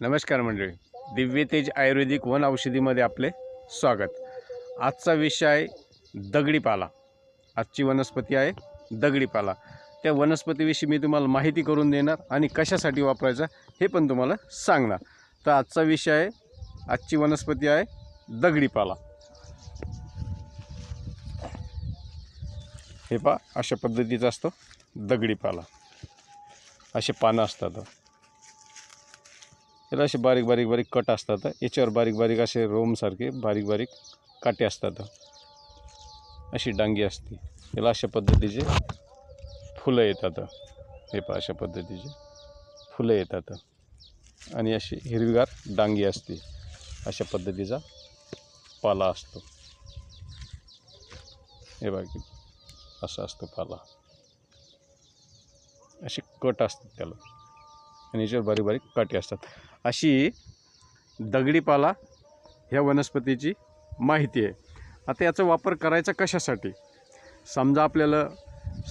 नमस्कार मंडळी. दिव्य तेज आयुर्वेदिक वन औषधीमध्ये आपले स्वागत. आजचा विषय आहे दगडीपाला. आजची वनस्पती आहे दगडीपाला. त्या वनस्पतीविषयी मी तुम्हाला माहिती करून देणार आणि कशासाठी वापरायचा हे पण तुम्हाला सांगणार. तर आजचा विषय आहे आजची वनस्पती आहे दगडीपाला. हे पहा अशा पद्धतीचा असतो दगडीपाला. असे पानं असतात. याला असे बारीक बारीक बारीक कट असतात. याच्यावर बारीक बारीक असे रोमसारखे बारीक बारीक काटे असतात. अशी डांगी असते. याला अशा पद्धतीचे फुलं येतात. हे पहा अशा पद्धतीचे फुलं येतात. आणि अशी हिरवीगार डांगी असते. अशा पद्धतीचा पाला असतो. हे बाकी असा असतो पाला. असे कट असतात त्याला. आणि याच्यावर बारीक बारीक काटे असतात. अशी दगडीपाला ह्या वनस्पतीची माहिती आहे. आता याचा वापर करायचा कशासाठी? समजा आपल्याला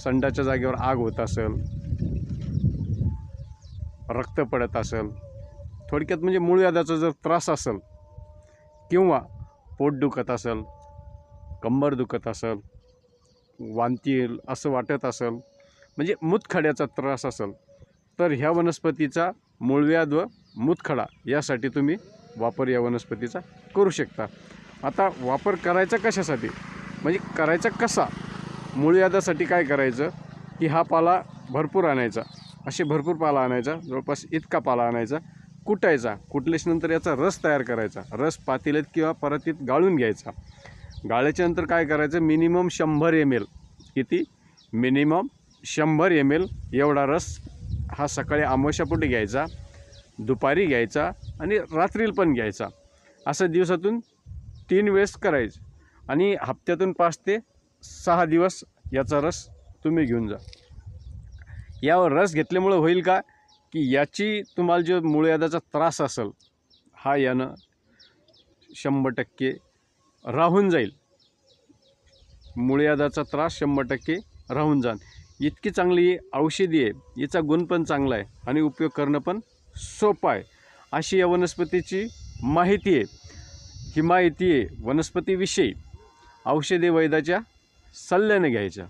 संडाच्या जागेवर आग होत असेल रक्त पडत असेल थोडक्यात म्हणजे मूळ व्याधाचा जर त्रास असेल किंवा पोट दुखत असेल कंबर दुखत असेल वांती असं वाटत असेल म्हणजे मूतखड्याचा त्रास असेल तर ह्या वनस्पतीचा मूळव्याध व मूतखडा यासाठी तुम्ही वापर या वनस्पतीचा करू शकता. आता वापर करायचा कशासाठी? म्हणजे करायचा कसा? मूळव्याधासाठी काय करायचं? की हा पाला भरपूर आणायचा. असे भरपूर पाला आणायचा जवळपास इतका पाला आणायचा कुटायचा. कुटल्याच्यानंतर याचा रस तयार करायचा. रस पातेल्यात किंवा परतीत गाळून घ्यायचा. गाळ्याच्यानंतर काय करायचं? मिनिमम शंभर एम एल किती? मिनिमम शंभर एम एल एवढा रस हा सकाळी आमोशापोटी घ्यायचा दुपारी घ्यायचा आणि रात्रीला पण घ्यायचा. असं दिवसातून तीन वेळेस करायचं आणि हप्त्यातून पाच ते सहा दिवस याचा रस तुम्ही घेऊन जा. यावर रस घेतल्यामुळं होईल का? की याची तुम्हाला जो मूळव्याधाचा त्रास असेल हा यानं शंभर टक्के राहून जाईल. मूळव्याधाचा त्रास शंभर टक्के राहून जाईल इतकी चांगली औषधी आहे याचा गुण पण चांगला आहे आणि उपयोग करणं पण सोपं आहे. अशी या वनस्पतीची माहिती आहे. ही माहिती आहे वनस्पतीविषयी. औषधी वैद्याच्या सल्ल्याने घ्यायच्या.